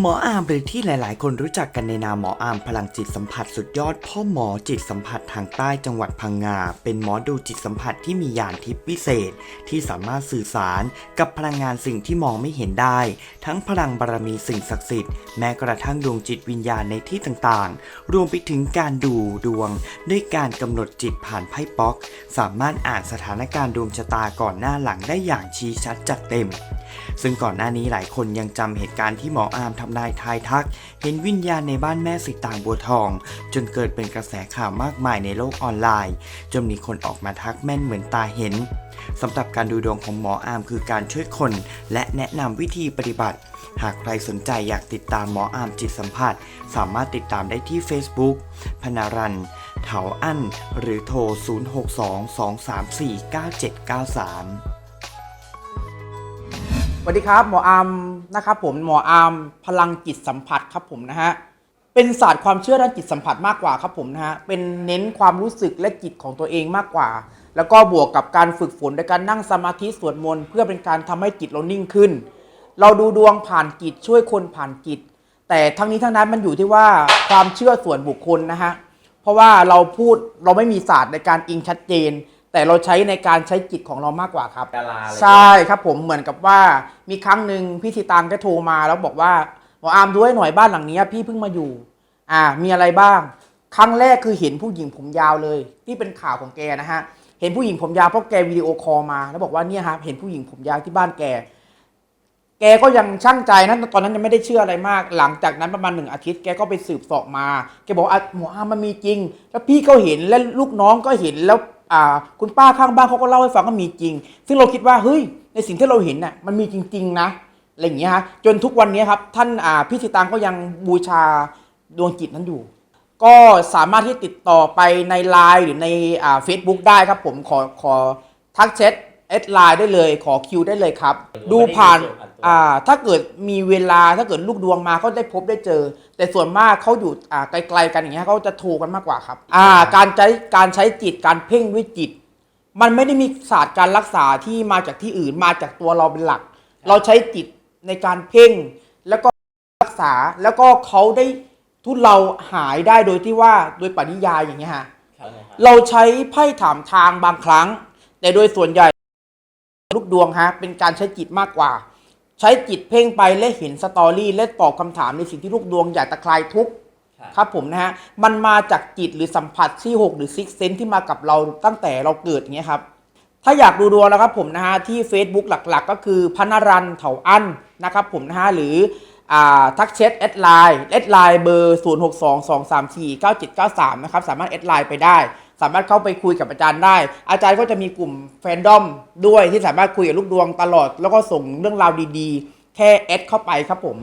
หมออามหรือที่หลาย ๆ คนรู้จักกันในนามหมออามพลังจิตสัมผัสสุดยอดพ่อหมอจิตสัมผัสทางใต้จังหวัดพังงา เป็นหมอดูจิตสัมผัสที่มียานทิพย์วิเศษ ที่สามารถสื่อสารกับพลังงานสิ่งที่มองไม่เห็นได้ ทั้งพลังบารมีสิ่งศักดิ์สิทธิ์แม้กระทั่งดวงจิตวิญญาณในที่ต่าง ๆ รวมไปถึงการดูดวง ด้วยการกำหนดจิตผ่านไพ่ป๊อก สามารถอ่านสถานการณ์ดวงชะตาก่อนหน้าหลังได้อย่างชี้ชัดจัดเต็ม ซึ่งก่อนหน้านี้หลายคนยังจำเหตุการณ์ที่หมออาร์มทำนายทายทัก เห็นวิญญาณในบ้านแม่สีตางบัวทอง จนเกิดเป็นกระแสข่าวมากมายในโลกออนไลน์ จนมีคนออกมาทักแม่นเหมือนตาเห็นสำหรับการดูดวงของหมออาร์มคือการช่วยคน และแนะนำวิธีปฏิบัติ หากใครสนใจอยากติดตามหมออาร์มจิตสัมผัส สามารถติดตามได้ที่ Facebook พนารันเถาอั้นหรือโทร 0622349793 วัสดีครับหมออามนะครับผมหมออามพลังจิตสัมผัสครับผมนะฮะเป็นศาสตร์ความเชื่อด้านจิตสัมผัสมากกว่าครับผมนะฮะเป็นเน้นความรู้สึกและจิตของตัวเองมากกว่า แล้วก็บวกกับการฝึกฝนในการนั่งสมาธิสวดมนต์เพื่อเป็นการทำให้จิตเรานิ่งขึ้น เราดูดวงผ่านจิตช่วยคนผ่านจิต แต่ทั้งนี้ทั้งนั้นมันอยู่ที่ว่าความเชื่อส่วนบุคคลนะฮะเพราะว่าเราพูดเราไม่มีศาสตร์ในการอิงชัดเจน แต่เราใช้ในการใช้จิตของเรามากกว่าครับดาราอะไร ใช่ครับผมเหมือนกับว่ามีครั้งหนึ่งพี่สิตางก็โทรมาแล้วบอกว่าหมออาร์มดูให้หน่อยบ้านหลังเนี้ยพี่เพิ่งมาอยู่ อ่า มีอะไรบ้าง ครั้งแรกคือเห็นผู้หญิงผมยาวเลย ที่เป็นข่าวของแกนะฮะเห็นผู้หญิงผมยาวเพราะแกวิดีโอคอลมา แล้วบอกว่าเนี่ยครับเห็นผู้หญิงผมยาวที่บ้านแก แกก็ยังช่างใจนะตอนนั้นยังไม่ได้เชื่ออะไรมาก หลังจากนั้นประมาณหนึ่งอาทิตย์แกก็ไปสืบเสอบมา แกบอกว่าอะหมออาร์มมันมีจริง แล้วพี่ก็เห็นและลูกน้องก็เห็นแล้วอ่า คุณป้าข้างบ้านเขาก็เล่าให้ฟังก็มีจริง ซึ่งเราคิดว่าเฮ้ยในสิ่งที่เราเห็นน่ะมันมีจริง ๆ นะอะไรอย่างเงี้ยฮะจนทุกวันนี้ครับท่านพี่สิตางก็ยังบูชาดวงจิตนั้นอยู่ ก็สามารถที่ติดต่อไปในไลน์หรือในเฟซบุ๊กได้ครับผมขอขอทักแชท แอดไลน์ได้เลยขอคิวได้เลยครับ ดูผ่านอ่าถ้าเกิดมีเวลาถ้าเกิดลูกดวงมาเขาได้พบได้เจอ แต่ส่วนมากเขาอยู่อ่าไกลๆกันอย่างเงี้ยเขาจะโทรกันมากกว่าครับอ่าการใช้การใช้จิตการเพ่งด้วยจิต มันไม่ได้มีศาสตร์การรักษาที่มาจากที่อื่นมาจากตัวเราเป็นหลัก เราใช้จิตในการเพ่งแล้วก็รักษาแล้วก็เขาได้ทุเราหายได้โดยที่ว่าโดยปริยายอย่างเงี้ยฮะครับครับเราใช้ไพ่ถามทางบางครั้ง แต่โดยส่วนใหญ่ ลูกดวงฮะเป็นการใช้จิตมากกว่า ใช้จิตเพ่งไปและเห็นสตอรี่และตอบคำถามในสิ่งที่ลูกดวงอยากตะคลายทุกข์ครับครับผมนะฮะมันมาจากจิตหรือสัมผัสที่ 6 หรือซิกเซนที่มากับเราตั้งแต่เราเกิดอย่างเงี้ยครับ ถ้าอยากดูดวงแล้วครับผมนะฮะที่ Facebook หลักๆ ก็คือพนรันเถาอั้นนะครับผมนะฮะหรืออ่า ทักเชทแอดไลน์แอดไลน์เบอร์ 0 6 2 2 3 4 9 7 9 3 นะครับ สามารถแอดไลน์ไปได้ สามารถเข้าไปคุยกับอาจารย์ได้ อาจารย์ก็จะมีกลุ่มแฟนดอมด้วยที่สามารถคุยกับลูกดวงตลอด แล้วก็ส่งเรื่องราวดีๆ แค่แอดเข้าไปครับผม